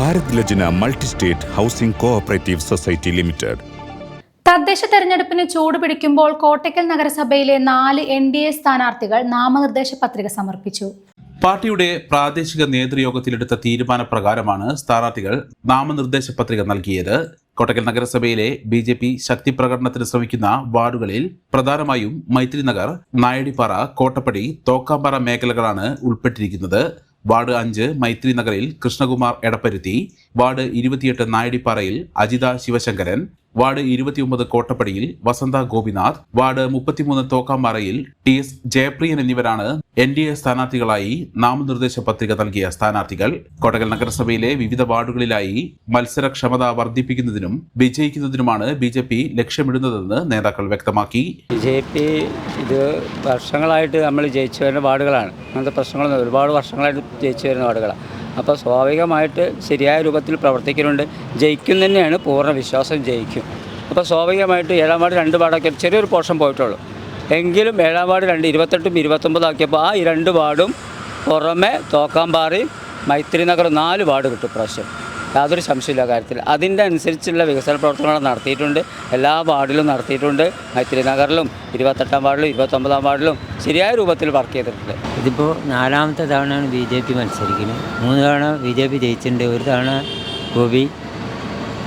Bharat Lajna multi state housing cooperative society limited. തദ്ദേശ തെരഞ്ഞെടുപ്പിന് ചൂടുപിടിക്കുമ്പോൾ കോട്ടയ്ക്കൽ നഗരസഭയിലെ നാല് എൻ ഡി എ സ്ഥാനാർത്ഥികൾ നാമനിർദ്ദേശ പത്രിക സമർപ്പിച്ചു. പാർട്ടിയുടെ പ്രാദേശിക നേതൃയോഗത്തിലെടുത്ത തീരുമാനപ്രകാരമാണ് സ്ഥാനാർത്ഥികൾ നാമനിർദ്ദേശ പത്രിക നൽകിയത്. കോട്ടയ്ക്കൽ നഗരസഭയിലെ ബി ജെ പി ശക്തി പ്രകടനത്തിന് ശ്രമിക്കുന്ന വാർഡുകളിൽ പ്രധാനമായും മൈത്രി നഗർ നായടിപ്പാറ കോട്ടപ്പടി തോക്കാമ്പാറ മേഖലകളാണ് ഉൾപ്പെട്ടിരിക്കുന്നത്. വാർഡ് അഞ്ച് മൈത്രി നഗറിൽ കൃഷ്ണകുമാർ എടപ്പരുത്തി വാർഡ് ഇരുപത്തിയെട്ട് നായടിപ്പാറയിൽ അജിത ശിവശങ്കരൻ വാർഡ് ഇരുപത്തിയൊമ്പത് കോട്ടപ്പടിയിൽ വസന്ത ഗോപിനാഥ് വാർഡ് മുപ്പത്തിമൂന്ന് തോക്കാമ്പാറയിൽ ടി എസ് ജയപ്രിയൻ എന്നിവരാണ് എൻ ഡി എ സ്ഥാനാർത്ഥികളായി നാമനിർദ്ദേശ പത്രിക നൽകിയ സ്ഥാനാർത്ഥികൾ. കോട്ടകൽ നഗരസഭയിലെ വിവിധ വാർഡുകളിലായി മത്സരക്ഷമത വർദ്ധിപ്പിക്കുന്നതിനും വിജയിക്കുന്നതിനുമാണ് ബി ജെ പി ലക്ഷ്യമിടുന്നതെന്ന് നേതാക്കൾ വ്യക്തമാക്കി. ബി ജെ പി ഇത് വർഷങ്ങളായിട്ട് നമ്മൾ ജയിച്ചു വരുന്ന വാർഡുകളാണ്. അങ്ങനത്തെ പ്രശ്നങ്ങളൊന്നും ഒരുപാട് വർഷങ്ങളായിട്ട് ജയിച്ചു വരുന്ന വാർഡുകളാണ്. അപ്പോൾ സ്വാഭാവികമായിട്ട് ശരിയായ രൂപത്തിൽ പ്രവർത്തിക്കുന്നുണ്ട് ജയിക്കും തന്നെയാണ് പൂർണ വിശ്വാസം ജയിക്കും. അപ്പോൾ സ്വാഭാവികമായിട്ട് ഏഴാം വാർഡ് രണ്ട് വാർഡൊക്കെ ചെറിയൊരു പോർഷൻ പോയിട്ടുള്ളൂ. എങ്കിലും ഏഴാം വാർഡ് രണ്ട് ഇരുപത്തെട്ടും ഇരുപത്തൊമ്പതും ആക്കിയപ്പോൾ ആ രണ്ട് വാർഡും പുറമെ തോക്കാമ്പാറി മൈത്രി നഗർ നാല് വാർഡ് കിട്ടും പ്രാവശ്യം യാതൊരു സംശയമില്ല കാര്യത്തിൽ. അതിന്റെ അനുസരിച്ചുള്ള വികസന പ്രവർത്തനങ്ങൾ നടത്തിയിട്ടുണ്ട്. എല്ലാ വാർഡിലും നടത്തിയിട്ടുണ്ട്. മൈത്രി നഗറിലും ഇരുപത്തെട്ടാം വാർഡിലും ഇരുപത്തൊമ്പതാം വാർഡിലും ശരിയായ രൂപത്തിൽ വർക്ക് ചെയ്തിട്ടുണ്ട്. ഇതിപ്പോൾ നാലാമത്തെ തവണയാണ് ബി ജെ പി മത്സരിക്കുന്നത്. മൂന്ന് തവണ ബി ജെ പി ജയിച്ചിട്ടുണ്ട്. ഒരു തവണ ഗോപി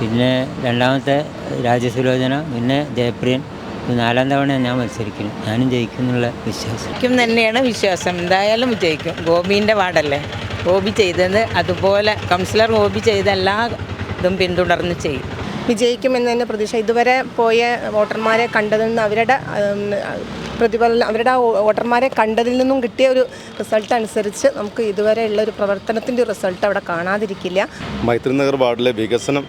പിന്നെ രണ്ടാമത്തെ രാജസുലോചന പിന്നെ ജയപ്രിയൻ. നാലാം തവണയാണ് ഞാൻ മത്സരിക്കുന്നത്. ഞാനും ജയിക്കുന്നുള്ള വിശ്വാസം. തന്നെയാണ് വിശ്വാസം. എന്തായാലും ജയിക്കും. ഗോപിന്റെ വാർഡല്ലേ? ഗോപി ചെയ്തത് അതുപോലെ കൗൺസിലർ ഹോബി ചെയ്ത എല്ലാ ഇതും പിന്തുടർന്ന് ചെയ്യും. വിജയിക്കുമെന്ന് തന്നെ പ്രതീക്ഷ. ഇതുവരെ പോയ വോട്ടർമാരെ കണ്ടതിൽ നിന്ന് അവരുടെ പ്രതിഫലനം അവരുടെ ആ വോട്ടർമാരെ കണ്ടതിൽ നിന്നും കിട്ടിയ ഒരു റിസൾട്ട് അനുസരിച്ച് നമുക്ക് ഇതുവരെ ഉള്ള ഒരു പ്രവർത്തനത്തിന്റെ റിസൾട്ട് അവിടെ കാണാതിരിക്കില്ല. മൈത്രി നഗർ വാർഡിലെ വികസനം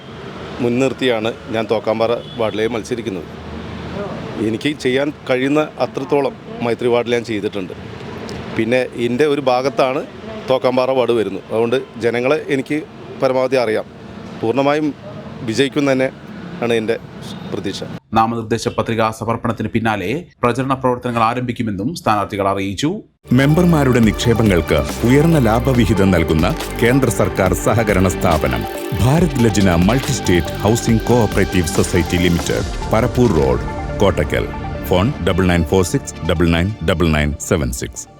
മുൻനിർത്തിയാണ് ഞാൻ തോക്കാമ്പാറ വാർഡിലേക്ക് മത്സരിക്കുന്നത്. എനിക്ക് ചെയ്യാൻ കഴിയുന്ന അത്രത്തോളം മൈത്രി വാർഡിൽ ഞാൻ ചെയ്തിട്ടുണ്ട്. പിന്നെ എന്റെ ഒരു ഭാഗത്താണ് തോക്കാമ്പാറ വാർഡ് വരുന്നു. അതുകൊണ്ട് ജനങ്ങളെ എനിക്ക് പരമാവധി അറിയാം. പൂർണമായും വിജയിക്കും തന്നെ ആണ് എന്റെ പ്രതീക്ഷ. നാമനിർദ്ദേശ പത്രികാ സമർപ്പണത്തിന് പിന്നാലെ പ്രചരണ പ്രവർത്തനങ്ങൾ ആരംഭിക്കുമെന്നും സ്ഥാനാർത്ഥികൾ അറിയിച്ചു. മെമ്പർമാരുടെ നിക്ഷേപങ്ങൾക്ക് ഉയർന്ന ലാഭവിഹിതം നൽകുന്ന കേന്ദ്ര സർക്കാർ സഹകരണ സ്ഥാപനം Bharat Lajna multi state housing cooperative society limited Parappur road Kottakkal. Phone double nine four six double nine double nine seven six.